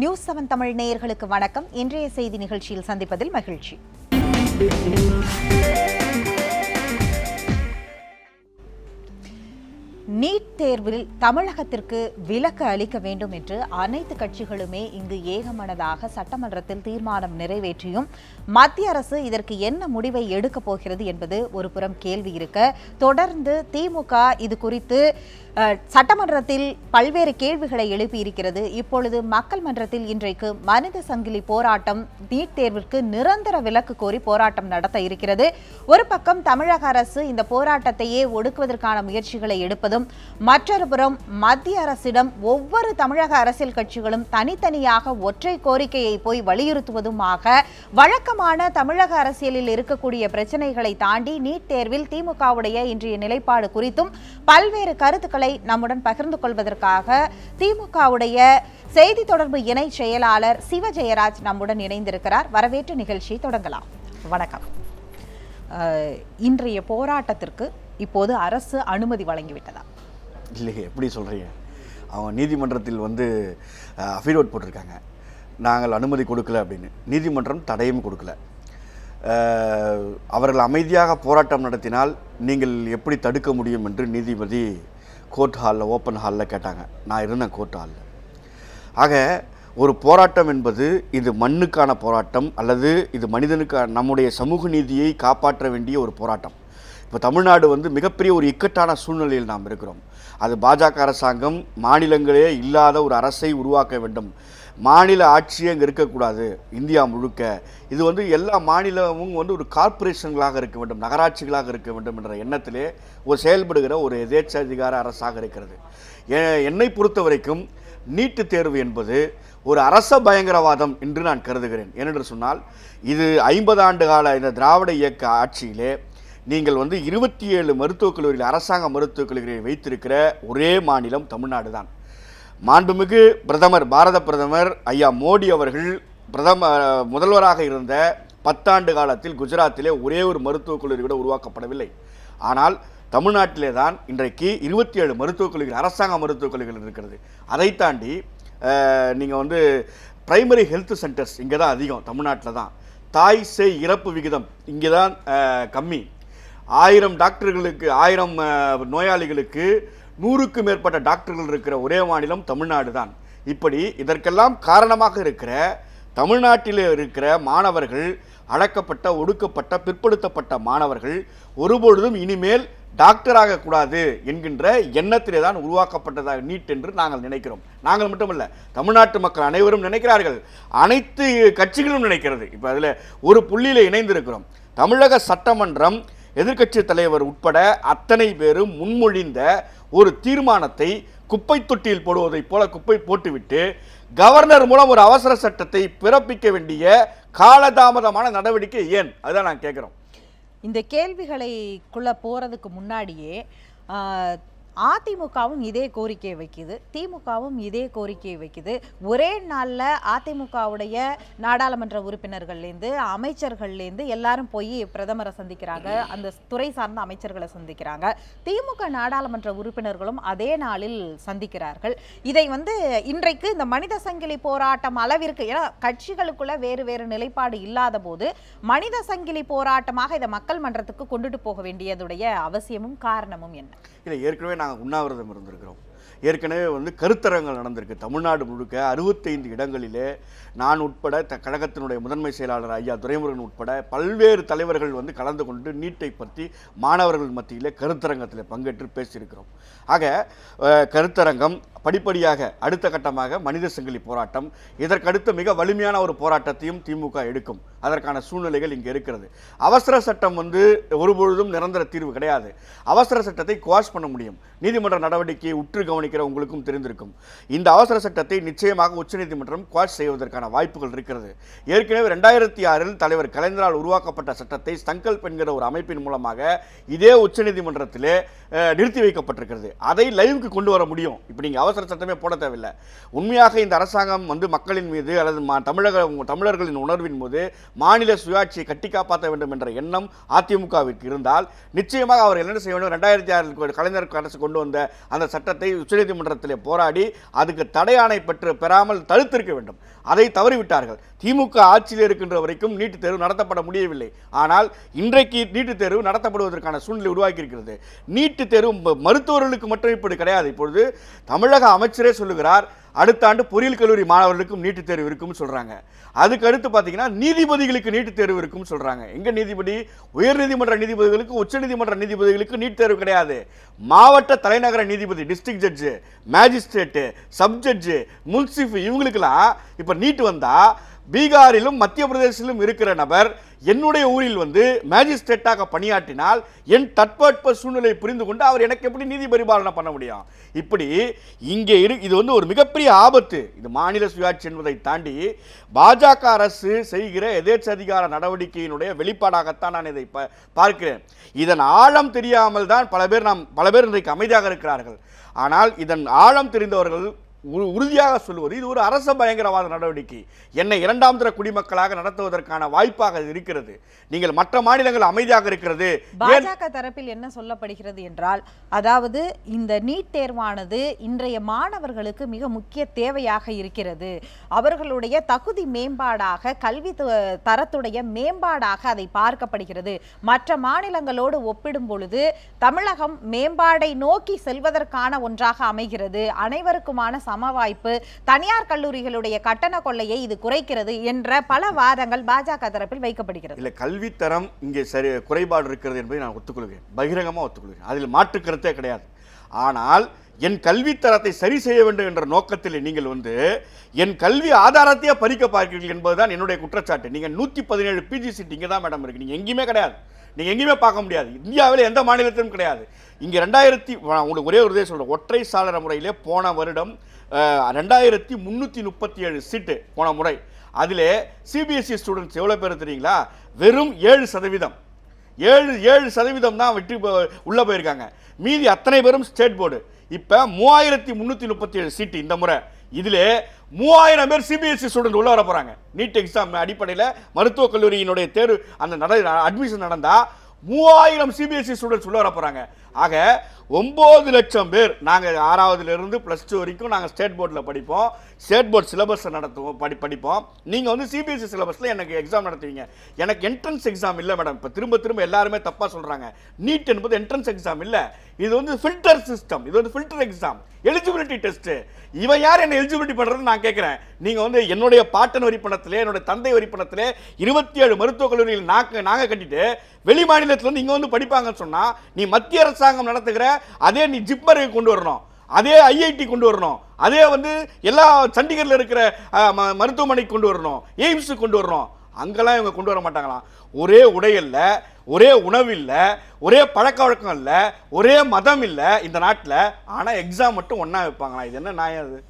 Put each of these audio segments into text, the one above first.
News seven Tamil நேயர்களுக்கு வணக்கம். இன்றைய செய்தி நிகழ்ச்சியில் சந்திப்பதில் மகிழ்ச்சி. நீட் தேர்வில் தமிழகத்திற்கு விலக்கு அளிக்க வேண்டும் என்று அனைத்து கட்சிகளுமே இங்கு ஏகமனதாக சட்டமன்றத்தில் தீர்மானம் நிறைவேற்றியும் மத்திய அரசு இதற்கு என்ன முடிவை எடுக்கப் போகிறது என்பது ஒரு புறம் கேள்வி இருக்க தொடர்ந்து திமுக இது குறித்து சட்டமன்றத்தில் பல்வேறு கேள்விகளை எழுப்பியிருக்கிறது. இப்பொழுது மக்கள் மன்றத்தில் இன்றைக்கு மனித சங்கிலி போராட்டம் நீட் தேர்விற்கு நிரந்தர விலக்கு கோரி போராட்டம் நடத்த இருக்கிறது. ஒரு பக்கம் தமிழக அரசு இந்த போராட்டத்தையே ஒடுக்குவதற்கான முயற்சிகளை எடுப்பதும் மற்றொரு புறம் மத்திய அரசிடம் ஒவ்வொரு தமிழக அரசியல் கட்சிகளும் தனித்தனியாக ஒற்றை கோரிக்கையை போய் வலியுறுத்துவதுமாக வழக்கமான தமிழக அரசியலில் இருக்கக்கூடிய பிரச்சனைகளை தாண்டி நீட் தேர்வில் திமுகவுடைய இன்றைய நிலைப்பாடு குறித்தும் பல்வேறு கருத்துக்களை நம்முடன் பகிர்ந்து கொள்வதற்காக திமுகவுடைய செய்தி தொடர்பு இணை செயலாளர் சிவ ஜெயராஜ் நம்முடன் இணைந்திருக்கிறார். வரவேற்று நிகழ்ச்சியை தொடங்கலாம். வணக்கம். இன்றைய போராட்டத்திற்கு இப்போது அரசு அனுமதி வழங்கிவிட்டதா? இல்லையே எப்படி சொல்கிறீங்க அவங்க நீதிமன்றத்தில் வந்து அஃபிடோட் போட்டிருக்காங்க. நாங்கள் அனுமதி கொடுக்கல அப்படின்னு. நீதிமன்றம் தடையும் கொடுக்கல. அவர்கள் அமைதியாக போராட்டம் நடத்தினால் நீங்கள் எப்படி தடுக்க முடியும் என்று நீதிபதி கோர்ட் ஹாலில் ஓப்பன் ஹாலில் கேட்டாங்க. நான் இருந்தேன் கோர்ட் ஹாலில் ஆக ஒரு போராட்டம் என்பது இது மண்ணுக்கான போராட்டம் அல்லது இது மனிதனுக்கான நம்முடைய சமூக நீதியை காப்பாற்ற வேண்டிய ஒரு போராட்டம். இப்போ தமிழ்நாடு வந்து மிகப்பெரிய ஒரு இக்கட்டான சூழ்நிலையில் நாம் இருக்கிறோம். அது பாஜக அரசாங்கம் மாநிலங்களே இல்லாத ஒரு அரசை உருவாக்க வேண்டும். மாநில ஆட்சியே அங்கே இருக்கக்கூடாது இந்தியா முழுக்க. இது வந்து எல்லா மாநிலமும் வந்து ஒரு கார்ப்பரேஷன்களாக இருக்க வேண்டும் நகராட்சிகளாக இருக்க வேண்டும் என்ற எண்ணத்திலே ஒரு செயல்படுகிற ஒரு எதேச்சாதிகார அரசாக இருக்கிறது. என்னை பொறுத்த வரைக்கும் நீட்டுத் தேர்வு என்பது ஒரு அரச பயங்கரவாதம் என்று நான் கருதுகிறேன். ஏனென்று சொன்னால் இது ஐம்பது ஆண்டு கால இந்த திராவிட இயக்க ஆட்சியிலே நீங்கள் வந்து இருபத்தி ஏழு மருத்துவக் கல்லூரியில் அரசாங்க மருத்துவக் கல்லூரியை வைத்திருக்கிற ஒரே மாநிலம் தமிழ்நாடு தான். மாண்புமிகு பிரதமர் பாரத பிரதமர் ஐயா மோடி அவர்கள் பிரதம முதல்வராக இருந்த பத்தாண்டு காலத்தில் குஜராத்திலே ஒரே ஒரு மருத்துவக் கல்லூரி கூட உருவாக்கப்படவில்லை. ஆனால் தமிழ்நாட்டிலே தான் இன்றைக்கு இருபத்தி ஏழு மருத்துவக் கல்லூரிகள் அரசாங்க மருத்துவக் கல்லூரிகள் இருக்கிறது. அதை தாண்டி நீங்கள் வந்து பிரைமரி ஹெல்த் சென்டர்ஸ் இங்கே தான் அதிகம் தமிழ்நாட்டில் தான். தாய் சேய் இறப்பு விகிதம் இங்கே தான் கம்மி. ஆயிரம் டாக்டர்களுக்கு ஆயிரம் நோயாளிகளுக்கு நூறுக்கும் மேற்பட்ட டாக்டர்கள் இருக்கிற ஒரே மாநிலம் தமிழ்நாடு தான் இப்படி இதற்கெல்லாம் காரணமாக இருக்கிற தமிழ்நாட்டில் இருக்கிற மாணவர்கள் அடக்கப்பட்ட ஒடுக்கப்பட்ட பிற்படுத்தப்பட்ட மாணவர்கள் ஒருபொழுதும் இனிமேல் டாக்டர் ஆகக்கூடாது என்கின்ற எண்ணத்திலே தான் உருவாக்கப்பட்டதாக நீட் என்று நாங்கள் நினைக்கிறோம். நாங்கள் மட்டுமல்ல தமிழ்நாட்டு மக்கள் அனைவரும் நினைக்கிறார்கள். அனைத்து கட்சிகளும் நினைக்கிறது. இப்போ அதில் ஒரு புள்ளியில் இணைந்திருக்கிறோம். தமிழக சட்டமன்றம் எதிர்க்கட்சி தலைவர் உட்பட அத்தனை பேரும் முன்மொழிந்த ஒரு தீர்மானத்தை குப்பை தொட்டியில் போடுவதைப் போல குப்பை போட்டுவிட்டு கவர்னர் மூலம் ஒரு அவசர சட்டத்தை பிறப்பிக்க வேண்டிய காலதாமதமான நடவடிக்கை ஏன்? அதுதான் நான் கேட்குறோம். இந்த கேள்விகளைக்குள்ளே போகிறதுக்கு முன்னாடியே அதிமுகவும் இதே கோரிக்கையை வைக்குது. திமுகவும் இதே கோரிக்கையை வைக்குது. ஒரே நாளில் அதிமுகவுடைய நாடாளுமன்ற உறுப்பினர்கள்லேருந்து அமைச்சர்கள்லேருந்து எல்லாரும் போய் பிரதமரை சந்திக்கிறாங்க. அந்த துறை சார்ந்த அமைச்சர்களை சந்திக்கிறாங்க. திமுக நாடாளுமன்ற உறுப்பினர்களும் அதே நாளில் சந்திக்கிறார்கள். இதை வந்து இன்றைக்கு இந்த மனித சங்கிலி போராட்டம் அளவிற்கு ஏன்னா கட்சிகளுக்குள்ள வேறு வேறு நிலைப்பாடு இல்லாத போது மனித சங்கிலி போராட்டமாக இதை மக்கள் மன்றத்துக்கு கொண்டுட்டு போக வேண்டியதுடைய அவசியமும் காரணமும் என்ன? இல்லை ஏற்கனவே நாங்கள் உண்ணாவிரதம் இருந்திருக்கிறோம். ஏற்கனவே வந்து கருத்தரங்கள் நடந்திருக்கு. தமிழ்நாடு முழுக்க அறுபத்தைந்து இடங்களிலே நான் உட்பட த கழகத்தினுடைய முதன்மை செயலாளர் ஐயா துரைமுருகன் உட்பட பல்வேறு தலைவர்கள் வந்து கலந்து கொண்டு நீட்டை பற்றி மாணவர்கள் மத்தியிலே கருத்தரங்கத்தில் பங்கேற்று பேசியிருக்கிறோம். ஆக கருத்தரங்கம் படிப்படியாக அடுத்த கட்டமாக மனித சங்கிலி போராட்டம் இதற்கடுத்து மிக வலிமையான ஒரு போராட்டத்தையும் திமுக எடுக்கும். அதற்கான சூழ்நிலைகள் இங்கே இருக்கிறது. அவசர சட்டம் வந்து ஒருபொழுதும் நிரந்தர தீர்வு கிடையாது. அவசர சட்டத்தை குவாஷ் பண்ண முடியும். நீதிமன்ற நடவடிக்கையை உற்று கவனிக்கிற உங்களுக்கும் தெரிந்திருக்கும். இந்த அவசர சட்டத்தை நிச்சயமாக உச்சநீதிமன்றம் குவாஷ் செய்வதற்கான வாய்ப்புகள் இருக்கிறது. ஏற்கனவே ரெண்டாயிரத்தி ஆறில் தலைவர் கலைஞரால் உருவாக்கப்பட்ட சட்டத்தை சங்கல்ப் என்கிற ஒரு அமைப்பின் மூலமாக இதே உச்சநீதிமன்றத்திலே நிறுத்தி வைக்கப்பட்டிருக்கிறது. அதை லைவுக்கு கொண்டு வர முடியும். இப்போ நீங்கள் அவசர சட்டமே போட தேவையில்லை. உண்மையாக இந்த அரசாங்கம் வந்து மக்களின் மீது அல்லது மா- தமிழக தமிழர்களின் உணர்வின் போது மாநில சுயாட்சியை கட்டி காப்பாற்ற வேண்டும் என்ற எண்ணம் அதிமுகவிற்கு இருந்தால் நிச்சயமாக அவர் என்ன செய்ய வேண்டும்? ரெண்டாயிரத்தி ஆறில் கலைஞர் அரசு கொண்டு வந்த அந்த சட்டத்தை உச்சநீதிமன்றத்தில் போராடி அதுக்கு தடையாணை பெற்று பெறாமல் தடுத்திருக்க வேண்டும். அதை தவறிவிட்டார்கள். திமுக ஆட்சியில் இருக்கின்ற வரைக்கும் நீட்டுத் தேர்வு நடத்தப்பட முடியவில்லை. ஆனால் இன்றைக்கு நீட்டுத் தேர்வு நடத்தப்படுவதற்கான சூழ்நிலை உருவாக்கி இருக்கிறது நீட்டுத் தேர்வு மருத்துவர்களுக்கு மட்டும் இப்படி கிடையாது. இப்பொழுது தமிழக அமைச்சரே சொல்லுகிறார் அடுத்த ஆண்டு பொறியியல் கல்லூரி மாணவர்களுக்கும் நீட்டுத் தேர்வு இருக்கும்னு சொல்றாங்க. அதுக்கு அடுத்து பார்த்தீங்கன்னா நீதிபதிகளுக்கு நீட்டுத் தேர்வு இருக்கும்னு சொல்றாங்க. எங்க நீதிபதி? உயர்நீதிமன்ற நீதிபதிகளுக்கு உச்சநீதிமன்ற நீதிபதிகளுக்கு நீட் தேர்வு கிடையாது. மாவட்ட தலைநகர நீதிபதி district judge magistrate sub judge munsif இவங்களுக்கெல்லாம் இப்போ நீட் வந்தா பீகாரிலும் மத்திய பிரதேசத்திலும் இருக்கிற நபர் என்னுடைய ஊரில் வந்து மேஜிஸ்ட்ரேட்டாக பணியாற்றினால் என் தட்பட்ப சூழ்நிலையை புரிந்து கொண்டு அவர் எனக்கு எப்படி நீதி பரிபாலனை பண்ண முடியும்? இப்படி இங்கே இரு இது வந்து ஒரு மிகப்பெரிய ஆபத்து. இது மாநில சுயாட்சி என்பதை தாண்டி பாஜக அரசு செய்கிற எதேச்சதிகார நடவடிக்கையினுடைய வெளிப்பாடாகத்தான் நான் இதை ப- பார்க்கிறேன். இதன் ஆழம் தெரியாமல் தான் பல பேர் நாம் பல பேர் இன்றைக்கு அமைதியாக இருக்கிறார்கள். ஆனால் இதன் ஆழம் தெரிந்தவர்கள் உறுதியாக சொல்லுவது இது ஒரு அரச பயங்கரவாத நடவடிக்கை. என்னை இரண்டாம் தர குடிமக்களாக நடத்துவதற்கான வாய்ப்பாக இருக்கிறது. நீங்கள் மற்ற மாநிலங்கள் அமைதியாக இருக்கிறது. பாஜக தரப்பில் என்ன சொல்லப்படுகிறது என்றால் அதாவது இந்த நீட் தேர்வானது இன்றைய மாணவர்களுக்கு மிக முக்கிய தேவையாக இருக்கிறது. அவர்களுடைய தகுதி மேம்பாடாக கல்வி தரத்துடைய மேம்பாடாக அதை பார்க்கப்படுகிறது. மற்ற மாநிலங்களோடு ஒப்பிடும் பொழுது தமிழகம் மேம்பாடை நோக்கி செல்வதற்கான ஒன்றாக அமைகிறது. அனைவருக்குமான சம வாய்ப்பு தனியார் கல்லூரிகளுடைய கட்டண கொள்ளையை இது குறைக்கிறது என்ற பல வாதங்கள் பாஜக தரப்பில் வைக்கப்படுகிறது. இல்லை கல்வித்தரம் இங்கே சரி குறைபாடு இருக்கிறது என்பதை நான் ஒத்துக்கொள்கிறேன். பகிரங்கமாக ஒத்துக்கொள்கிறேன். அதில் மாற்றுக்கருத்தே கிடையாது. ஆனால் என் கல்வித்தரத்தை சரி செய்ய வேண்டும் என்ற நோக்கத்தில் நீங்கள் வந்து என் கல்வி ஆதாரத்தையே பறிக்க பார்க்கிறீர்கள் என்பதுதான் என்னுடைய குற்றச்சாட்டு. நீங்கள் நூற்றி பதினேழு பிஜி சீட் இங்கே தான் மேடம் இருக்கு. நீங்கள் எங்கேயுமே கிடையாது. நீங்கள் எங்கேயுமே பார்க்க முடியாது. இந்தியாவில் எந்த மாநிலத்திலும் கிடையாது. இங்கே ரெண்டாயிரத்தி உங்களுக்கு ஒரே ஒரு இதே சொல்கிறேன் ஒற்றை சாளர முறையிலே போன வருடம் ரெண்டாயிரத்தி முந்நூற்றி முப்பத்தி ஏழு சீட்டு போன முறை. அதிலே சிபிஎஸ்சி ஸ்டூடெண்ட்ஸ் எவ்வளோ பேர் தெரியுங்களா? வெறும் ஏழு சதவீதம். ஏழு ஏழு சதவீதம் தான் வெற்றி உள்ளே போயிருக்காங்க. மீதி அத்தனை பேரும் ஸ்டேட் போர்டு இப்போ மூவாயிரத்தி முந்நூற்றி முப்பத்தி ஏழு சீட்டு இந்த முறை. இதில் மூவாயிரம் பேர் சிபிஎஸ்சி ஸ்டூடெண்ட் உள்ளே வர போகிறாங்க நீட் எக்ஸாம் அடிப்படையில் மருத்துவக் கல்லூரியினுடைய தேர்வு அந்த நட அட்மிஷன் நடந்தால் மூவாயிரம் சிபிஎஸ்சி ஸ்டூடெண்ட்ஸ் உள்ளே வர போகிறாங்க ஆக ஒம்பது லட்சம் பேர் நாங்கள் ஆறாவதுலேருந்து ப்ளஸ் டூ வரைக்கும் நாங்கள் ஸ்டேட் போர்டில் படிப்போம். ஸ்டேட் போர்ட் சிலபஸை நடத்துவோம் படி படிப்போம். நீங்கள் வந்து சிபிஎஸ்சி சிலபஸில் எனக்கு எக்ஸாம் நடத்துவீங்க. எனக்கு என்ட்ரன்ஸ் எக்ஸாம் இல்லை மேடம் இப்போ திரும்ப திரும்ப எல்லாருமே தப்பாக சொல்கிறாங்க நீட் என்பது என்ட்ரன்ஸ் எக்ஸாம் இல்லை. இது வந்து ஃபில்டர் சிஸ்டம் இது வந்து ஃபில்டர் எக்ஸாம் எலிஜிபிலிட்டி டெஸ்ட்டு இவன் யார் என்ன எலிஜிபிலிட்டி பண்ணுறதுன்னு நான் கேட்குறேன் நீங்கள் வந்து என்னுடைய பாட்டன் வரிப்பணத்தில் என்னுடைய தந்தை வரிப்பணத்தில் இருபத்தி ஏழு மருத்துவக் கல்லூரியில் நாக்க நாங்கள் கட்டிட்டு வெளி மாநிலத்தில் நீங்கள் வந்து படிப்பாங்கன்னு சொன்னால் நீ மத்திய அரசு அரசாங்கம் நடத்துகிற அதே நீ ஜிப்மருக்கு கொண்டு வரணும். அதே ஐஐடி கொண்டு வரணும். அதே வந்து எல்லா சண்டிகரில் இருக்கிற ம- மருத்துவமனைக்கு கொண்டு வரணும். எய்ம்ஸுக்கு கொண்டு வரணும். அங்கெல்லாம் இவங்க கொண்டு வர மாட்டாங்களாம். ஒரே உடை இல்லை ஒரே உணவு இல்லை ஒரே பழக்க வழக்கம் இல்லை ஒரே மதம் இல்லை இந்த நாட்டில். ஆனால் எக்ஸாம் மட்டும் ஒன்றா வைப்பாங்களாம். இது என்ன நியாயம் அது?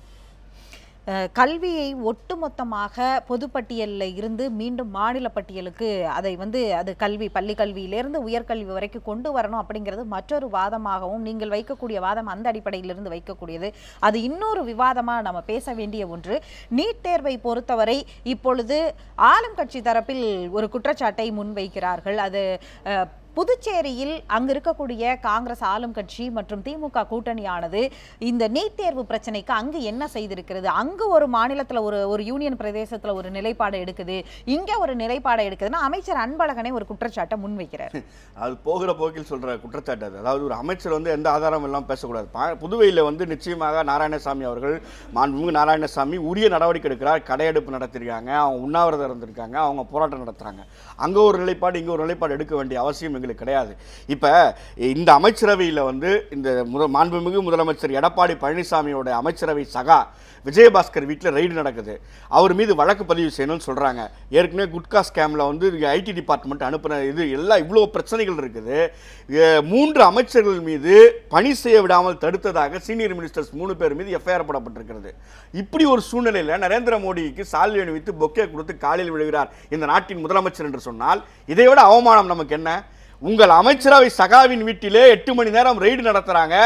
கல்வியை ஒட்டுமொத்தமாக பொதுப்பட்டியலில் இருந்து மீண்டும் மாநில பட்டியலுக்கு அதை வந்து அது கல்வி பள்ளி கல்வியிலிருந்து உயர்கல்வி வரைக்கும் கொண்டு வரணும் அப்படிங்கிறது மற்றொரு வாதமாகவும் நீங்கள் வைக்கக்கூடிய வாதம் அந்த அடிப்படையிலிருந்து வைக்கக்கூடியது. அது இன்னொரு விவாதமாக நம்ம பேச வேண்டிய ஒன்று. நீட் தேர்வை பொறுத்தவரை இப்பொழுது ஆளும் கட்சி தரப்பில் ஒரு குற்றச்சாட்டை முன்வைக்கிறார்கள். அது புதுச்சேரியில் அங்கு இருக்கக்கூடிய காங்கிரஸ் ஆளும் கட்சி மற்றும் திமுக கூட்டணியானது இந்த நீட் தேர்வு பிரச்சனைக்கு அங்கு என்ன செய்திருக்கிறது? அங்கு ஒரு மாநிலத்தில் ஒரு ஒரு யூனியன் பிரதேசத்தில் ஒரு நிலைப்பாடு எடுக்குது. இங்கே ஒரு நிலைப்பாடு எடுக்குதுன்னா அமைச்சர் அன்பழகனே ஒரு குற்றச்சாட்டை முன்வைக்கிறார். அது போகிற போக்கில் சொல்கிற குற்றச்சாட்டு அது. அதாவது ஒரு அமைச்சர் வந்து எந்த ஆதாரம் எல்லாம் பேசக்கூடாது. பா- புதுவையில் வந்து நிச்சயமாக நாராயணசாமி அவர்கள் மாண்புமிகு நாராயணசாமி உரிய நடவடிக்கை எடுக்கிறார். கடையெடுப்பு நடத்திருக்காங்க. அவங்க உண்ணாவிரதம் இருந்திருக்காங்க. அவங்க போராட்டம் நடத்துகிறாங்க அங்கே ஒரு நிலைப்பாடு இங்கே ஒரு நிலைப்பாடு எடுக்க வேண்டிய அவசியம் எங்களுக்கு கிடையாது. இப்போ இந்த அமைச்சரவையில் வந்து இந்த முத மாண்புமிகு முதலமைச்சர் எடப்பாடி பழனிசாமியோட அமைச்சரவை சகா விஜயபாஸ்கர் வீட்டில் ரைடு நடக்குது. அவர் மீது வழக்கு பதிவு செய்யணும்னு சொல்கிறாங்க ஏற்கனவே குட்கா ஸ்கேமில் வந்து ஐடி டிபார்ட்மெண்ட் அனுப்புன இது எல்லாம் இவ்வளோ பிரச்சனைகள் இருக்குது. மூன்று அமைச்சர்கள் மீது பணி செய்ய விடாமல் தடுத்ததாக சீனியர் மினிஸ்டர்ஸ் மூணு பேர் மீது எஃப்ஐஆர் போடப்பட்டிருக்கிறது. இப்படி ஒரு சூழ்நிலையில் நரேந்திர மோடிக்கு சால்வை அணிவித்து பொக்கே கொடுத்து காலில் விழுகிறார் இந்த நாட்டின் முதலமைச்சர் என்று சொன்னால் இதை விட அவமானம் நமக்கு என்ன? உங்கள் அமைச்சரவை சகாவின் வீட்டிலே எட்டு மணி நேரம் ரெய்டு நடத்துறாங்க.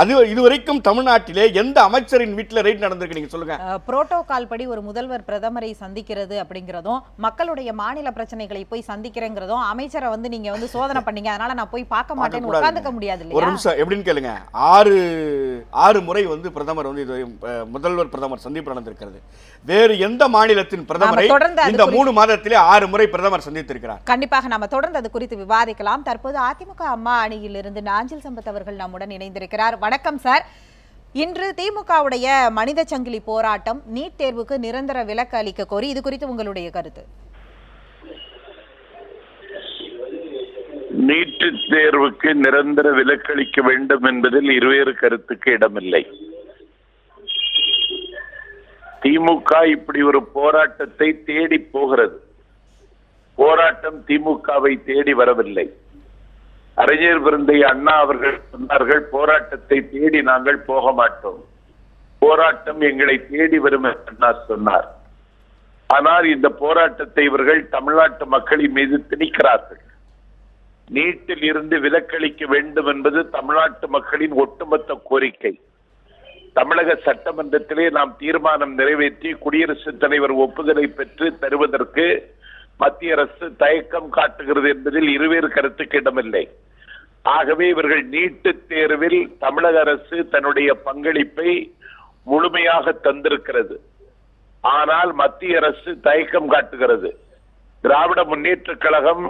அது இதுவரைக்கும் தமிழ்நாட்டிலே எந்த அமைச்சரின் வீட்டில் ரெய்டு நடந்திருக்கு நீங்க சொல்லுங்க. புரோட்டோகால் படி ஒரு முதல்வர் பிரதமரை சந்திக்கிறது அப்படிங்கிறதும் மக்களுடைய மாநில பிரச்சனைகளை போய் சந்திக்கிறேங்கிறதும் அமைச்சரை வந்து நீங்க வந்து சோதனை பண்ணீங்க. அதனால நான் போய் பார்க்க மாட்டேன்னு. உட்கார்ந்துக்க முடியாது ஒரு நிமிஷம் எப்படின்னு கேளுங்க. ஆறு ஆறு முறை வந்து பிரதமர் வந்து இது முதல்வர் பிரதமர் சந்திப்பு நடந்திருக்கிறது. வேறு எந்த மாநிலத்தின் பிரதமரை இந்த மூணு மாதத்திலே ஆறு முறை பிரதமர் சந்தித்திருக்கிறார். கண்டிப்பாக நாம தொடர்ந்து அது குறித்து விவாதிக்கலாம். தற்போது அதிமுக அம்மா அணியிலிருந்து நாஞ்சில் சம்பத் அவர்கள் நம்முடன் இணைந்திருக்கிறார். வணக்கம் சார். இன்று திமுகவுடைய மனித சங்கிலி போராட்டம் நீட் தேர்வுக்கு நிரந்தர விலக்கு அளிக்க கோரி இது குறித்து உங்களுடைய கருத்து? நீட்டு தேர்வுக்கு நிரந்தர விலக்களிக்க வேண்டும் என்பதில் இருவேறு கருத்துக்கு இடமில்லை. திமுக இப்படி ஒரு போராட்டத்தை தேடி போகிறது. போராட்டம் திமுகவை தேடி வரவில்லை. அறிஞர் விருந்தை அண்ணா அவர்கள் சொன்னார்கள் போராட்டத்தை தேடி நாங்கள் போக மாட்டோம். போராட்டம் எங்களை தேடி வரும் அண்ணா சொன்னார். ஆனால் இந்த போராட்டத்தை இவர்கள் தமிழ்நாட்டு மக்களின் மீது திணிக்கிறார்கள். நீட்டில் இருந்து விலக்களிக்க வேண்டும் என்பது தமிழ்நாட்டு மக்களின் ஒட்டுமொத்த கோரிக்கை. தமிழக சட்டமன்றத்திலே நாம் தீர்மானம் நிறைவேற்றி குடியரசுத் தலைவர் ஒப்புதலை பெற்று தருவதற்கு மத்திய அரசு தயக்கம் காட்டுகிறது என்பதில் இருவேறு கருத்துக்கு இடமில்லை. ஆகவே இவர்கள் நீட்டு தேர்வில் தமிழக அரசு தன்னுடைய பங்களிப்பை முழுமையாக தந்திருக்கிறது. ஆனால் மத்திய அரசு தயக்கம் காட்டுகிறது. திராவிட முன்னேற்ற கழகம்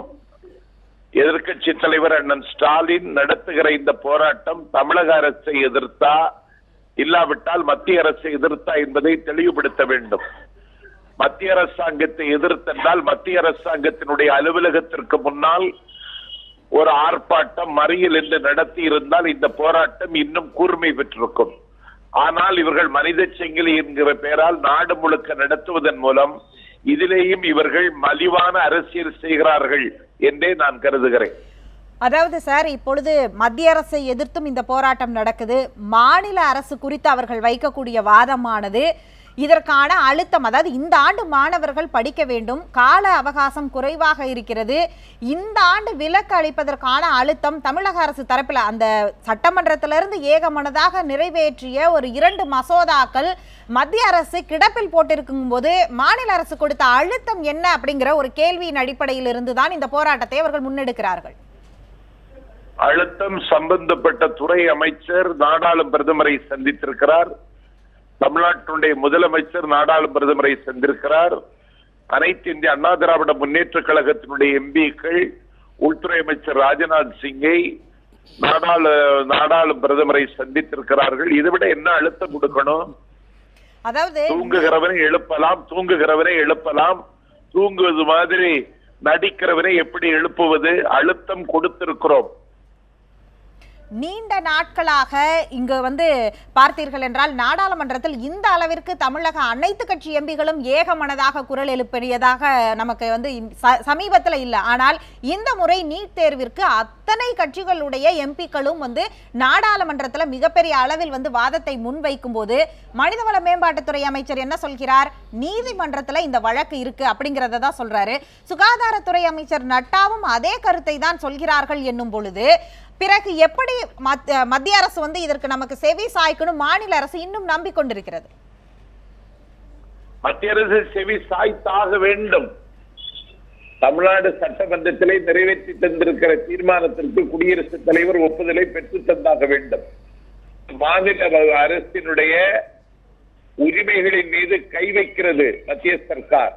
எதிர்கட்சி தலைவர் அண்ணன் ஸ்டாலின் நடத்துகிற இந்த போராட்டம் தமிழக அரசை எதிர்த்தா இல்லாவிட்டால் மத்திய அரசை எதிர்த்தா என்பதை தெளிவுபடுத்த வேண்டும். மத்திய அரசாங்கத்தை எதிர்த்தென்றால் மத்திய அரசாங்கத்தினுடைய அலுவலகத்திற்கு முன்னால் ஒரு ஆர்ப்பாட்டம் மறியல் என்று நடத்தி இருந்தால் இந்த போராட்டம் இன்னும் கூர்மை பெற்றிருக்கும். ஆனால் இவர்கள் மனித செங்கிலி என்கிற பெயரால் நாடு முழுக்க நடத்துவதன் மூலம் இதிலேயும் இவர்கள் மலிவான அரசியல் செய்கிறார்கள் என்றே நான் கருதுகிறேன். அதாவது சார் இப்பொழுது மத்திய அரசை எதிர்த்தும் இந்த போராட்டம் நடக்குது. மாநில அரசு குறித்து அவர்கள் வைக்கக்கூடிய வாதமானது இதற்கான அழுத்தம் அதாவது இந்த ஆண்டு மாணவர்கள் படிக்க வேண்டும் கால அவகாசம் குறைவாக இருக்கிறது. இந்த ஆண்டு விலக்கு அளிப்பதற்கான அழுத்தம் தமிழக அரசு தரப்பில் அந்த சட்டமன்றத்திலிருந்து ஏகமனதாக நிறைவேற்றிய ஒரு இரண்டு மசோதாக்கள் மத்திய அரசு கிடப்பில் போட்டிருக்கும் போது மாநில அரசு கொடுத்த அழுத்தம் என்ன அப்படிங்கிற ஒரு கேள்வியின் அடிப்படையில் இருந்து தான் இந்த போராட்டத்தை அவர்கள் முன்னெடுக்கிறார்கள். அழுத்தம் சம்பந்தப்பட்ட துறை அமைச்சர் நாடாளும் பிரதமரை சந்தித்திருக்கிறார். தமிழ்நாட்டினுடைய முதலமைச்சர் நாடாளும் பிரதமரை சந்திருக்கிறார் அனைத்து இந்திய அண்ணா திராவிட முன்னேற்ற கழகத்தினுடைய எம்பிக்கள் உள்துறை அமைச்சர் ராஜ்நாத் சிங்கை நாடாளு நாடாளும் பிரதமரை சந்தித்திருக்கிறார்கள். இதை விட என்ன அழுத்தம் கொடுக்கணும்? அதாவது தூங்குகிறவனை எழுப்பலாம் தூங்குகிறவனை எழுப்பலாம். தூங்குவது மாதிரி நடிக்கிறவனை எப்படி எழுப்புவது? அழுத்தம் கொடுத்திருக்கிறோம். நீண்ட நாட்களாக இங்கு வந்து பார்த்தீர்கள் என்றால் நாடாளுமன்றத்தில் இந்த அளவிற்கு தமிழக அனைத்து கட்சி எம்பிகளும் ஏகமனதாக குரல் எழுப்பியதாக நமக்கு வந்து ச- இல்லை. ஆனால் இந்த முறை நீட் தேர்விற்கு அத்தனை கட்சிகளுடைய எம்பிக்களும் வந்து நாடாளுமன்றத்தில் மிகப்பெரிய அளவில் வந்து வாதத்தை முன்வைக்கும் போது மனிதவள மேம்பாட்டுத்துறை அமைச்சர் என்ன சொல்கிறார்? நீதிமன்றத்தில் இந்த வழக்கு இருக்கு அப்படிங்கிறத தான் சொல்றாரு. சுகாதாரத்துறை அமைச்சர் நட்டாவும் அதே கருத்தை தான் சொல்கிறார்கள் என்னும் பொழுது பிறகு எப்படி மத்திய அரசு வந்து இதற்கு நமக்கு செவி சாய்க்கணும். மாநில அரசு இன்னும் நம்பிக்கொண்டிருக்கிறது. மத்திய அரசு செவி சாய்த்தாக வேண்டும். தமிழ்நாடு சட்டமன்றத்திலே நிறைவேற்றி தந்திருக்கிற தீர்மானத்திற்கு குடியரசுத் தலைவர் ஒப்புதலை பெற்று தந்தாக வேண்டும். மாநில அரசினுடைய உரிமைகளின் மீது கை வைக்கிறது மத்திய சர்க்கார்.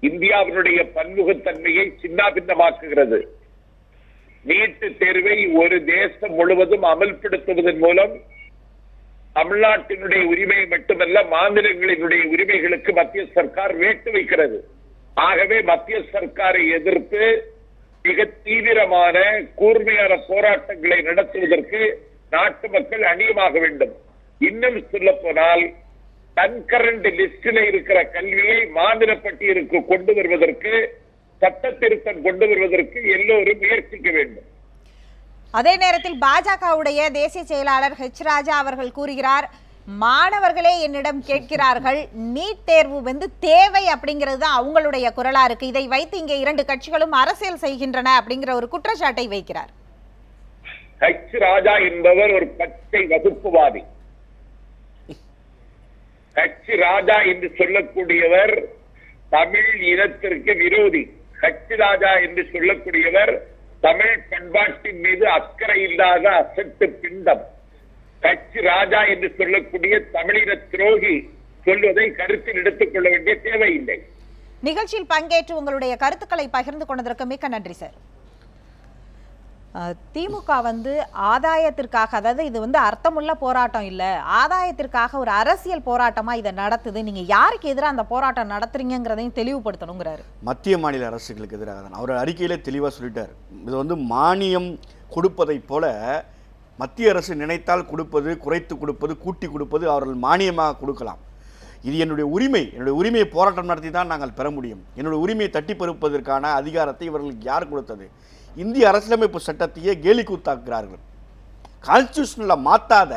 இந்தியாவினுடைய பன்முகத்தன்மையை சின்னாபின்னமாக்குகிறது. நீட்டு தேர்வை ஒரு தேசம் முழுவதும் அமல்படுத்துவதன் மூலம் தமிழ்நாட்டினுடைய உரிமை மட்டுமல்ல மாநிலங்களினுடைய உரிமைகளுக்கு மத்திய சர்க்கார் வேட்டு வைக்கிறது. ஆகவே மத்திய சர்க்காரை எதிர்த்து மிக தீவிரமான கூர்மையான போராட்டங்களை நடத்துவதற்கு நாட்டு மக்கள் அணியமாக வேண்டும். இன்னும் சொல்ல போனால் கன்கரண்ட் லிஸ்டில் இருக்கிற கல்வியை மாநில பட்டியலுக்கு கொண்டு வருவதற்கு சட்ட திருத்தம் கொண்டு வருவதற்கு எல்லோரும் முயற்சிக்க வேண்டும். அதே நேரத்தில் பாஜகவுடைய தேசிய செயலாளர் ஹெச் ராஜா அவர்கள் கூறுகிறார் மாணவர்களே என்னிடம் கேட்கிறார்கள் நீட் தேர்வு வந்து தேவை அப்படிங்கிறது தான் அவங்களுடைய குரலா இருக்கு இதை வைத்து இங்கே இரண்டு கட்சிகளும் அரசியல் செய்கின்றன அப்படிங்கிற ஒரு குற்றச்சாட்டை வைக்கிறார். ஹச் ராஜா என்பவர் ஒரு பச்சை வகுப்புவாதி. ஹச் ராஜா என்று சொல்லக்கூடியவர் தமிழ் இனத்திற்கு விரோதி. ஹச் ராஜா என்று சொல்லக்கூடியவர் தமிழ் பண்பாட்டின் மீது அக்கறை இல்லாத அசட்டு பிண்டம். கட்சி ராஜா என்று சொல்லக்கூடிய தமிழின துரோகி சொல்வதை கருத்தில் எடுத்துக் கொள்ள வேண்டிய தேவையில்லை. நிகழ்ச்சியில் பங்கேற்று உங்களுடைய கருத்துக்களை பகிர்ந்து கொண்டதற்கு மிக்க நன்றி சார். திமுக வந்து ஆதாயத்திற்காக அதாவது இது வந்து அர்த்தமுள்ள போராட்டம் இல்லை. ஆதாயத்திற்காக ஒரு அரசியல் போராட்டமாக இதை நடத்துது. நீங்கள் யாருக்கு எதிராக அந்த போராட்டம் நடத்துறீங்கிறதையும் தெளிவுபடுத்தணுங்கிறாரு. மத்திய மாநில அரசுகளுக்கு எதிராக தான். அவர் அறிக்கையிலே தெளிவாக சொல்லிட்டார். இது வந்து மானியம் கொடுப்பதைப் போல மத்திய அரசு நினைத்தால் கொடுப்பது குறைத்து கொடுப்பது கூட்டி கொடுப்பது அவர்கள் மானியமாக கொடுக்கலாம். இது என்னுடைய உரிமை. என்னுடைய உரிமையை போராட்டம் நடத்தி தான் நாங்கள் பெற முடியும். என்னுடைய உரிமையை தட்டி பறிப்பதற்கான அதிகாரத்தை இவர்களுக்கு யார் கொடுத்தது? இந்திய அரசியலமைப்பு சட்டத்தையே கேலி கூத்தாக்குகிறார்கள். கான்ஸ்டியூஷனில் மாற்றாத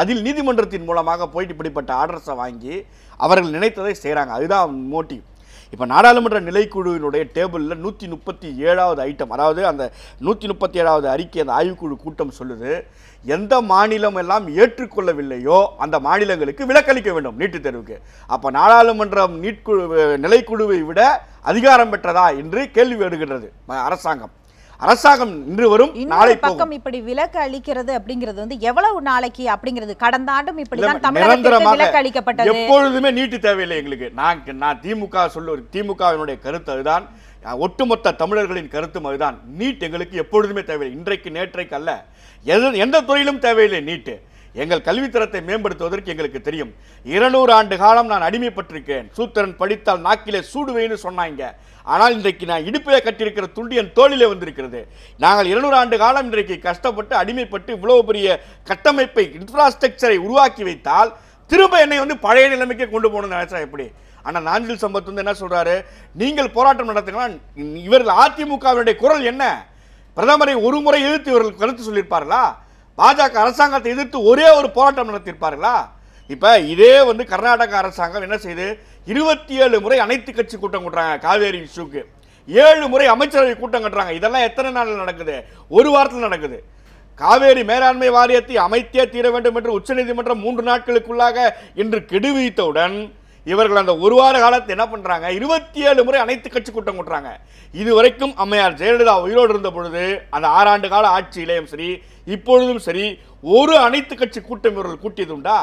அதில் நீதிமன்றத்தின் மூலமாக போயிட்டு இப்படிப்பட்ட ஆர்டர்ஸை வாங்கி அவர்கள் நினைத்ததை செய்கிறாங்க அதுதான் மோட்டிவ் இப்போ நாடாளுமன்ற நிலைக்குழுவினுடைய டேபிளில் நூற்றி முப்பத்தி ஏழாவது ஐட்டம் அதாவது அந்த நூற்றி முப்பத்தி ஏழாவது அறிக்கை அந்த ஆய்வுக்குழு கூட்டம் சொல்லுது எந்த மாநிலம் எல்லாம் ஏற்றுக்கொள்ளவில்லையோ அந்த மாநிலங்களுக்கு விலக்களிக்க வேண்டும் நீட்டுத் தேர்வுக்கு. அப்போ நாடாளுமன்றம் நீட்குழு நிலைக்குழுவை விட அதிகாரம் பெற்றதா என்று கேள்வி எடுகின்றது அரசாங்கம். அரசாங்கம் இன்று வரும் நாளை பக்கம் இப்படி விலக்கு அளிக்கிறது அப்படிங்கிறது வந்து எவ்வளவு நாளைக்கு அப்படிங்கிறது? கடந்த ஆண்டும் இப்படிதான் தமிழகத்திற்கு விலக்கு அளிக்கப்பட்டது. எப்பொழுதுமே நீட்டு தேவையில்லை எங்களுக்கு. நான் நான் திமுக சொல்லு திமுகவினுடைய கருத்து அதுதான். ஒட்டுமொத்த தமிழர்களின் கருத்தும் அதுதான். நீட் எங்களுக்கு எப்பொழுதுமே தேவையில்லை. இன்றைக்கு நேற்றைக்கு அல்ல. எது எந்த துறையிலும் தேவையில்லை நீட்டு. எங்கள் கல்வித்தரத்தை மேம்படுத்துவதற்கு எங்களுக்கு தெரியும். இருநூறு ஆண்டு காலம் நான் அடிமைப்பட்டிருக்கேன். சூத்திரன் படித்தால் நாக்கிலே சூடுவேன்னு சொன்னாங்க. ஆனால் இன்றைக்கு நான் இடுப்பிலே கட்டியிருக்கிற துண்டு என் தோளிலே வந்திருக்கிறது. நாங்கள் இருநூறு ஆண்டு காலம் இன்றைக்கு கஷ்டப்பட்டு அடிமைப்பட்டு இவ்வளவு பெரிய கட்டமைப்பை இன்ஃப்ராஸ்ட்ரக்சரை உருவாக்கி வைத்தால் திரும்ப என்னை வந்து பழைய நிலைமைக்கே கொண்டு போகணும்னு நினைச்சா எப்படி? ஆனால் நாஞ்சில் சம்பத் வந்து என்ன சொல்றாரு? நீங்கள் போராட்டம் நடத்துங்கள் இவர்கள் அதிமுகவினுடைய குரல் என்ன? பிரதமரை ஒரு முறை எதிர்த்து இவர்கள் கருத்து சொல்லியிருப்பார்களா? பாஜக அரசாங்கத்தை எதிர்த்து ஒரே ஒரு போராட்டம் நடத்தியிருப்பார்களா? இப்போ இதே வந்து கர்நாடக அரசாங்கம் என்ன செய்யுது இருபத்தி ஏழு முறை அனைத்து கட்சி கூட்டம் கூட்டுறாங்க காவேரி இஷ்யூக்கு. ஏழு முறை அமைச்சரவை கூட்டம் கட்டுறாங்க. இதெல்லாம் எத்தனை நாளில் நடக்குது? ஒரு வாரத்தில் நடக்குது. காவேரி மேலாண்மை வாரியத்தை அமைத்தே தீர வேண்டும் என்று உச்சநீதிமன்றம் மூன்று நாட்களுக்குள்ளாக இன்று கெடுவித்தவுடன் இவர்கள் அந்த ஒரு வார காலத்தை என்ன பண்ணுறாங்க இருபத்தி ஏழு முறை அனைத்து கட்சி கூட்டம் கூட்டுறாங்க. இதுவரைக்கும் அம்மையார் ஜெயலலிதா உயிரோடு இருந்த பொழுது அந்த ஆறாண்டு கால ஆட்சியிலேயும் சரி இப்பொழுதும் சரி ஒரு அனைத்து கட்சி கூட்டம் இவர்கள் கூட்டியது உண்டா?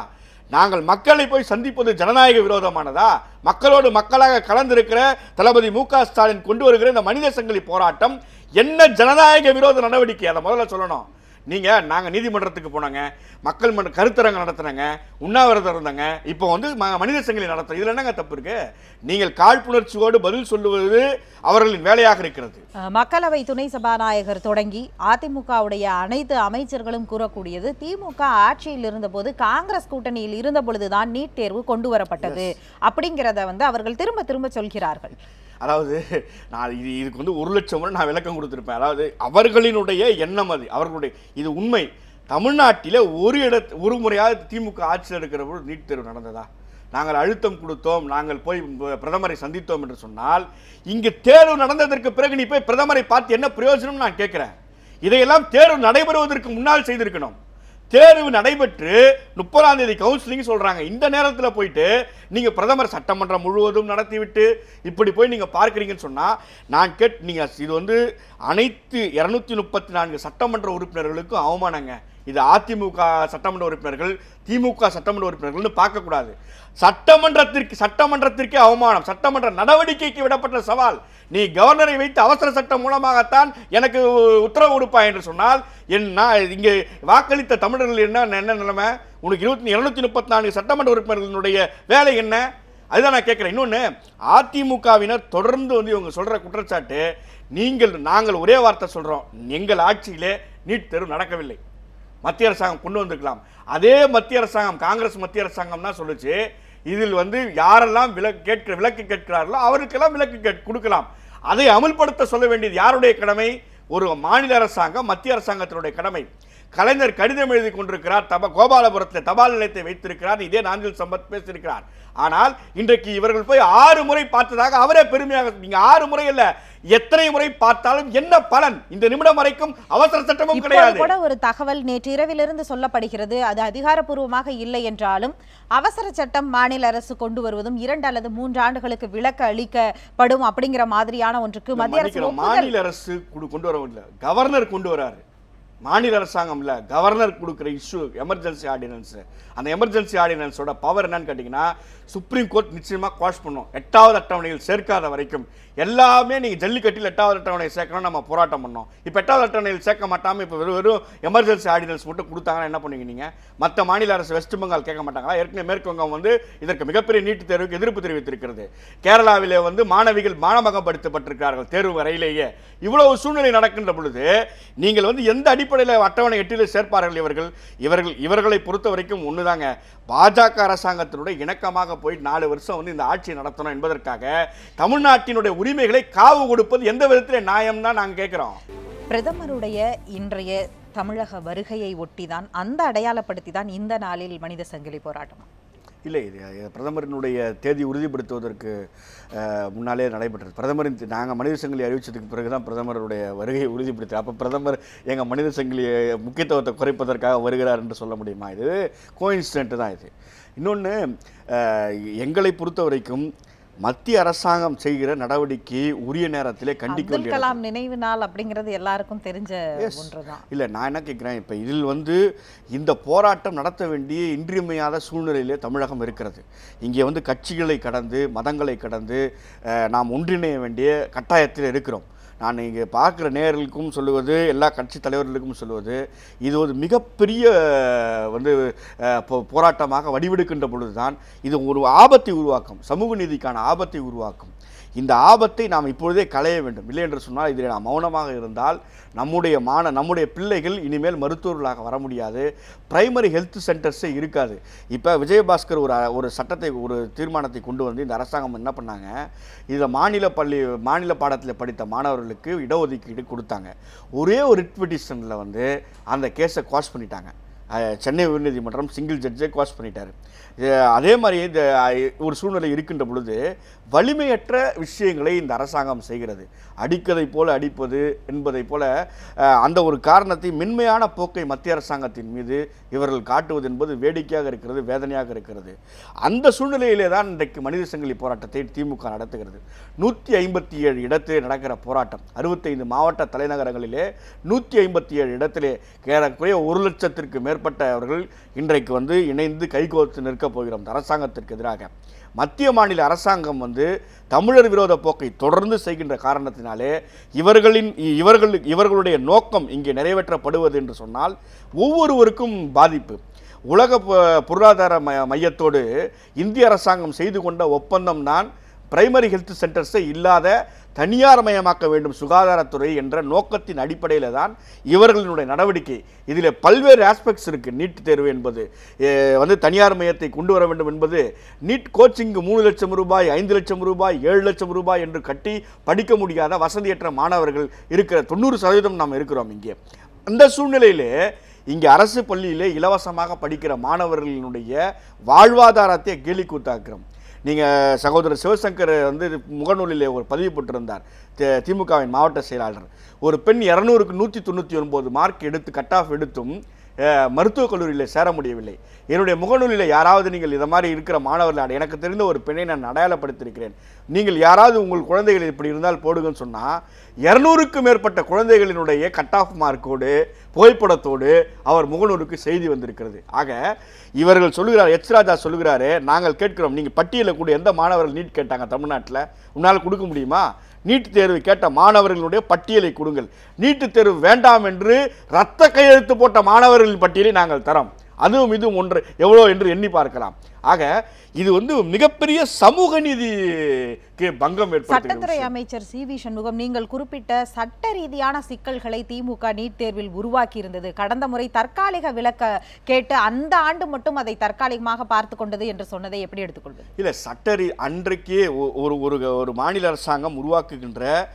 நாங்கள் மக்களை போய் சந்திப்பது ஜனநாயக விரோதமானதா? மக்களோடு மக்களாக கலந்திருக்கிற தளபதி மு ஸ்டாலின் கொண்டு வருகிற இந்த மனித சங்கிலி போராட்டம் என்ன ஜனநாயக விரோத நடவடிக்கை? அதை முதல்ல சொல்லணும். நீங்க நாங்க நீதிமன்றத்துக்கு போனாங்க மக்கள் மன்ற கருத்தரங்கம் நடத்துனாங்க உண்ணாவிரதம் இருந்தாங்க இப்போ வந்து ம- மனித சங்கிலி நடத்துறோம். இதுல என்னங்க தப்பு இருக்கு? நீங்கள் காழ்ப்புணர்ச்சியோடு பதில் சொல்லுவது அவர்களின் வேலையாக இருக்கிறது. மக்களவை துணை சபாநாயகர் தொடங்கி அதிமுகவுடைய அனைத்து அமைச்சர்களும் கூறக்கூடியது திமுக ஆட்சியில் இருந்தபோது காங்கிரஸ் கூட்டணியில் இருந்த பொழுதுதான் நீட் தேர்வு கொண்டு வரப்பட்டது. அப்படிங்கிறத வந்து அவர்கள் திரும்ப திரும்ப சொல்கிறார்கள். அதாவது நான் இது இதுக்கு வந்து ஒரு லட்சம் முறை நான் விளக்கம் கொடுத்துருப்பேன். அதாவது அவர்களினுடைய எண்ணம் அது அவர்களுடைய இது உண்மை. தமிழ்நாட்டில் ஒரு இடத்து ஒரு முறையாவது திமுக ஆட்சியில் இருக்கிற பொழுது நீட் தேர்வு நடந்ததா? நாங்கள் அழுத்தம் கொடுத்தோம் நாங்கள் போய் பிரதமரை சந்தித்தோம் என்று சொன்னால் இங்கு தேர்வு நடந்ததற்கு பிறகு நீ போய் பிரதமரை பார்த்து என்ன பிரயோஜனம் நான் கேட்குறேன். இதையெல்லாம் தேர்வு நடைபெறுவதற்கு முன்னால் செய்திருக்கணும். தேர்வு நடைபெற்று முப்பதாம் தேதி கவுன்சிலிங் சொல்றாங்க. இந்த நேரத்தில் போயிட்டு நீங்க பிரதமர் சட்டமன்றம் முழுவதும் நடத்திவிட்டு இப்படி போய் நீங்க பார்க்குறீங்கன்னு சொன்னா நான் கேட் நீங்க இது வந்து அனைத்து இருநூத்தி முப்பத்தி நான்கு சட்டமன்ற உறுப்பினர்களுக்கும் அவமானங்க. இது அதிமுக சட்டமன்ற உறுப்பினர்கள் திமுக சட்டமன்ற உறுப்பினர்கள்னு பார்க்கக்கூடாது. சட்டமன்றத்திற்கு சட்டமன்றத்திற்கே அவமானம் சட்டமன்ற நடவடிக்கைக்கு விடப்பட்ட சவால். நீ கவர்னரை வைத்து அவசர சட்டம் மூலமாகத்தான் எனக்கு உத்தரவு கொடுப்பா என்று சொன்னால் என் நான் இங்கே வாக்களித்த தமிழர்கள் என்ன என்ன நிலைமை? உனக்கு இருபத்தி இருநூத்தி முப்பத்தி நான்கு சட்டமன்ற உறுப்பினர்களுடைய வேலை என்ன? அதுதான் நான் கேட்குறேன். இன்னொன்று அதிமுகவினர் தொடர்ந்து வந்து இவங்க சொல்கிற குற்றச்சாட்டு நீங்கள் நாங்கள் ஒரே வார்த்தை சொல்கிறோம் எங்கள் ஆட்சியிலே நீட் தேர்வு நடக்கவில்லை. மத்திய அரசாங்கம் கொண்டு வந்திருக்கலாம். அதே மத்திய அரசாங்கம் காங்கிரஸ் மத்திய அரசாங்கம் தான் சொல்லுச்சு. இதில் வந்து யாரெல்லாம் விலக்கு கேட்கிற விலக்கு கேட்கிறார்களோ அவருக்கெல்லாம் விலக்கு கேட் கொடுக்கலாம். அதை அமல்படுத்த சொல்ல வேண்டியது யாருடைய கடமை? ஒரு மாநில அரசாங்கம் மத்திய அரசாங்கத்தினுடைய கடமை. கலைஞர் கடிதம் எழுதி கொண்டிருக்கிறார் தப கோபாலபுரத்தில் தபால் நிலையத்தை வைத்திருக்கிறார் இதே நாஞ்சில் சம்பத் பேசியிருக்கிறார். ஆனால் இன்றைக்கு இவர்கள் போய் ஆறு முறை பார்த்ததாக அவரே பெருமையாக நீங்க ஆறு முறை இல்ல எத்தனை முறை பார்த்தாலும் என்ன பலன்? இந்த நிமிடம் வரைக்கும் அவசர சட்டமும் கிடையாது. கூட ஒரு தகவல் நேற்று இரவிலிருந்து சொல்லப்படுகிறது அது அதிகாரப்பூர்வமாக இல்லை என்றாலும் அவசர சட்டம் மாநில அரசு கொண்டு வருவதும் இரண்டு அல்லது மூன்று ஆண்டுகளுக்கு விலக்கு அளிக்கப்படும் அப்படிங்கிற மாதிரியான ஒன்றுக்கு மத்திய அரசு மாநில அரசு கொண்டு- வரவில்லை கவர்னர் கொண்டு வராரு. மாநில அரசாங்கம் கவர்னர் கொடுக்குற இஷ்யூ எமர்ஜென்சி ஆர்டினன்ஸ் அந்த எமர்ஜென்சி ஆர்டினன்ஸோட பவர் என்னன்னு கேட்டிங்கன்னா சுப்ரீம் கோர்ட் நிச்சயமாக குவாஷ் பண்ணும். எட்டாவது அட்டவணையில் சேர்க்காத வரைக்கும் எல்லாமே நீங்கள் ஜல்லிக்கட்டில் எட்டாவது அட்டவணை சேர்க்கணும் நம்ம போராட்டம் பண்ணோம். இப்போ எட்டாவது அட்டவணையில் சேர்க்க மாட்டாமல் இப்போ வெறும் வெறும் எமர்ஜென்சி ஆர்டினன்ஸ் மட்டும் கொடுத்தாங்கன்னா என்ன பண்ணுவீங்க நீங்கள் மற்ற மாநில அரசு வெஸ்ட் பெங்கால் கேட்க மாட்டாங்களா? ஏற்கனவே மேற்கு வங்கம் வந்து இதற்கு மிகப்பெரிய நீட்டு தேர்வுக்கு எதிர்ப்பு தெரிவித்திருக்கிறது. கேரளாவிலே வந்து மாணவிகள் மானமகப்படுத்தப்பட்டிருக்கிறார்கள் தேர்வு வரையிலேயே. இவ்வளவு சூழ்நிலை நடக்கின்ற பொழுது நீங்கள் வந்து எந்த அடிப்படையில் அட்டவணை எட்டில் சேர்ப்பார்கள் இவர்கள்? இவர்கள் இவர்களை பொறுத்த வரைக்கும் ஒண்ணுதாங்க. பாஜக அரசாங்கத்தினுடைய இணக்கமாக போய் நாலு வருஷம் வந்து இந்த ஆட்சியை நடத்தணும் என்பதற்காக தமிழ்நாட்டினுடைய உரிமைகளை காவு கொடுப்பது எந்த விதத்திலே நியாயம் தான் நாங்கள் கேட்குறோம் பிரதமருடைய இன்றைய தமிழக வருகையை ஒட்டிதான் அந்த அடையாளப்படுத்தி தான் இந்த நாளில் மனித சங்கிலி போராட்டம். இல்லை இது பிரதமரினுடைய தேதி உறுதிப்படுத்துவதற்கு முன்னாலே நடைபெற்றது. பிரதமரின் நாங்கள் மனித சங்கிலி அறிவிச்சதுக்கு பிறகு தான் பிரதமருடைய வருகையை உறுதிப்படுத்தி அப்போ பிரதமர் எங்கள் மனித சங்கிலியை முக்கியத்துவத்தை குறைப்பதற்காக வருகிறார் என்று சொல்ல முடியுமா இது? கோயின்சிடென்ட் தான் இது. இன்னொன்று எங்களை பொறுத்த வரைக்கும் மத்திய அரசாங்கம் செய்கிற நடவடிக்கையை உரிய நேரத்திலே கண்டிக்க நினைவு நாள் அப்படிங்கிறது எல்லாருக்கும் தெரிஞ்ச ஒன்றுதான். இல்லை நான் என்ன கேட்குறேன் இப்போ இதில் வந்து இந்த போராட்டம் நடத்த வேண்டிய இன்றியமையாத சூழ்நிலையிலே தமிழகம் இருக்கிறது. இங்கே வந்து கட்சிகளை கடந்து மதங்களை கடந்து நாம் ஒன்றிணைய வேண்டிய கட்டாயத்தில் இருக்கிறோம். நான் இங்கே பார்க்குற நேர்களுக்கும் சொல்லுவது எல்லா கட்சி தலைவர்களுக்கும் சொல்லுவது இது ஒரு மிகப்பெரிய வந்து போ- போராட்டமாக வடிவெடுக்கின்ற பொழுதுதான் இது ஒரு ஆபத்தை உருவாக்கும் சமூக நீதிக்கான ஆபத்தை உருவாக்கும். இந்த ஆபத்தை நாம் இப்பொழுதே களைய வேண்டும். இல்லை என்று சொன்னால் இதில் நாம் மௌனமாக இருந்தால் நம்முடைய மாண நம்முடைய பிள்ளைகள் இனிமேல் மருத்துவர்களாக வர முடியாது. பிரைமரி ஹெல்த் சென்டர்ஸே இருக்காது. இப்போ விஜயபாஸ்கர் ஒரு ஒரு சட்டத்தை ஒரு தீர்மானத்தை கொண்டு வந்து இந்த அரசாங்கம் என்ன பண்ணாங்க? இதில் மாநில பள்ளி மாநில பாடத்தில் படித்த மாணவர்களுக்கு இடஒதுக்கீடு கொடுத்தாங்க. ஒரே ஒரு ரிட்பிட்டிஷனில் வந்து அந்த கேஸை குவாஷ் பண்ணிட்டாங்க. சென்னை உயர்நீதிமன்றம் சிங்கிள் ஜட்ஜே குவாஷ் பண்ணிட்டார். அதே மாதிரி இந்த ஒரு சூழ்நிலை இருக்கின்ற பொழுது வலிமையற்ற விஷயங்களை இந்த அரசாங்கம் செய்கிறது. அடிக்கதை போல அடிப்பது என்பதை போல அந்த ஒரு காரணத்தை மென்மையான போக்கை மத்திய அரசாங்கத்தின் மீது இவர்கள் காட்டுவது என்பது வேடிக்கையாக இருக்கிறது வேதனையாக இருக்கிறது. அந்த சூழ்நிலையிலே தான் இன்றைக்கு மனித சங்கிலி போராட்டத்தை திமுக நடத்துகிறது. நூற்றி ஐம்பத்தி ஏழு இடத்திலே நடக்கிற போராட்டம் அறுபத்தைந்து மாவட்ட தலைநகரங்களிலே நூற்றி ஐம்பத்தி ஏழு இடத்திலே ஏறக்குறைய ஒரு லட்சத்திற்கு மேற்பட்டவர்கள் இன்றைக்கு வந்து இணைந்து கைகோர்த்து போகிறோம் இந்த அரசாங்கத்திற்கு எதிராக. மத்திய மாநில அரசாங்கம் வந்து தமிழர் விரோத போக்கை தொடர்ந்து செய்கின்ற காரணத்தினாலே இவர்களின் இவர்கள் இவர்களுடைய நோக்கம் இங்கே நிறைவேற்றப்படுவது என்று சொன்னால் ஒவ்வொருவருக்கும் பாதிப்பு. உலக பொருளாதார மையத்தோடு இந்திய அரசாங்கம் செய்து கொண்ட ஒப்பந்தம் தான் பிரைமரி ஹெல்த் சென்டர்ஸை இல்லாத தனியார் மயமாக்க வேண்டும் சுகாதாரத்துறை என்ற நோக்கத்தின் அடிப்படையில் தான் இவர்களினுடைய நடவடிக்கை. இதில் பல்வேறு ஆஸ்பெக்ட்ஸ் இருக்குது நீட் தேர்வு என்பது வந்து தனியார் மையத்தை கொண்டு வர வேண்டும் என்பது நீட் கோச்சிங்கு மூணு லட்சம் ரூபாய் ஐந்து லட்சம் ரூபாய் ஏழு லட்சம் ரூபாய் என்று கட்டி படிக்க முடியாத வசதியற்ற மாணவர்கள் இருக்கிற தொண்ணூறு சதவீதம் நாம் இருக்கிறோம் இங்கே. அந்த சூழ்நிலையிலே இங்கே அரசு பள்ளியிலே இலவசமாக படிக்கிற மாணவர்களினுடைய வாழ்வாதாரத்தை கேலி கூத்தாக்குறோம். நீங்கள் சகோதரர் சிவசங்கர் வந்து முகநூலிலே ஒரு பதிவு போட்டிருந்தார். திமுகவின் மாவட்ட செயலாளர். ஒரு பெண் இரநூறுக்கு நூற்றி தொண்ணூற்றி ஒன்பது மார்க் எடுத்து கட் ஆஃப் எடுத்தும் மருத்துவக் கல்லூரியில் சேர முடியவில்லை. என்னுடைய முகநூலில் யாராவது நீங்கள் இதை மாதிரி இருக்கிற மாணவர்கள் எனக்கு தெரிந்த ஒரு பெண்ணை நான் அடையாளப்படுத்தியிருக்கிறேன். நீங்கள் யாராவது உங்கள் குழந்தைகள் இப்படி இருந்தால் போடுங்கன்னு சொன்னால் இரநூறுக்கும் மேற்பட்ட குழந்தைகளினுடைய கட் ஆஃப் மார்க்கோடு புகைப்படத்தோடு அவர் முகநூலுக்கு செய்தி வந்திருக்கிறது. ஆக இவர்கள் சொல்லுகிறார் எச் ராஜா சொல்லுகிறாரு நாங்கள் கேட்கிறோம் நீங்கள் பட்டியலில் கூட எந்த மாணவர்கள் நீட் கேட்டாங்க தமிழ்நாட்டில்? உன்னால் கொடுக்க முடியுமா? நீட் தேர்வு கேட்ட மாணவர்களுடைய பட்டியலை கொடுங்கள். நீட்டுத் தேர்வு வேண்டாம் என்று ரத்த கையெழுத்து போட்ட மாணவர்களின் பட்டியலை நாங்கள் தரோம். அதுவும் இதுவும் ஒன்று. எவ்வளோ என்று எண்ணி பார்க்கலாம். ஆக இது வந்து மிகப்பெரிய சமூக நீதிக்கு பங்கம் சட்டத்துறை அமைச்சர் சி. வி. சண்முகம் நீங்கள் குறிப்பிட்ட சட்ட ரீதியான சிக்கல்களை திமுக நீட் தேர்வில் உருவாக்கி இருந்தது கடந்த முறை தற்காலிக விலக்க கேட்டு அந்த ஆண்டு மட்டும் அதை தற்காலிகமாக பார்த்து கொண்டது என்று சொன்னதை எப்படி எடுத்துக்கொள்வது? இல்லை சட்டரி அன்றைக்கே ஒ- ஒரு ஒரு ஒரு மாநில அரசாங்கம் உருவாக்குகின்ற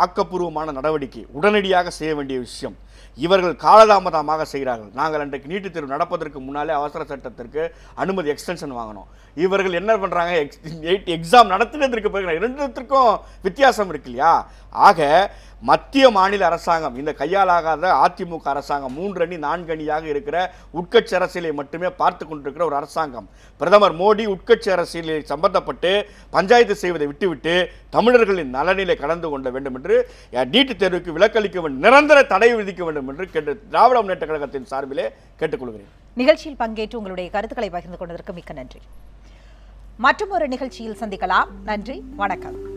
ஆக்கப்பூர்வமான நடவடிக்கை உடனடியாக செய்ய வேண்டிய விஷயம். இவர்கள் காலதாமதமாக செய்கிறார்கள். நாங்கள் அன்றைக்கு நீட்டுத் தேர்வு நடப்பதற்கு முன்னாலே அவசர சட்டத்திற்கு அனுமதி எக்ஸ்டென்ஷன் வாங்கினோம் இவர்கள் என்ன பண்ணுறாங்க எக்ஸ் எயிட் எக்ஸாம் நடத்தினதற்கு பிறகு ரெண்டுத்திற்கும் வித்தியாசம் இருக்கு இல்லையா? ஆக மத்திய மாநில அரசாங்கம் இந்த கையாலாகாத அதிமுக அரசாங்கம் மூன்று அணி நான்கு அணியாக இருக்கிற உட்கட்சி அரசியலை மட்டுமே பார்த்து கொண்டிருக்கிற ஒரு அரசாங்கம். பிரதமர் மோடி உட்கட்சி அரசியலில் சம்பந்தப்பட்டு பஞ்சாயத்து செய்வதை விட்டுவிட்டு தமிழர்களின் நலனிலை கலந்து கொள்ள வேண்டும் என்று நீட்டு நீட்டுத் தேர்வுக்கு விலக்களிக்க வேண்டும் நிரந்தர தடை விதிக்க வேண்டும் என்று கேட்டு திராவிட முன்னேற்ற கழகத்தின் சார்பிலே கேட்டுக்கொள்கிறேன். நிகழ்ச்சியில் பங்கேற்று உங்களுடைய கருத்துக்களை பகிர்ந்து கொண்டதற்கு மிக்க நன்றி. மற்றும் ஒரு நிகழ்ச்சியில் சந்திக்கலாம். நன்றி. வணக்கம்.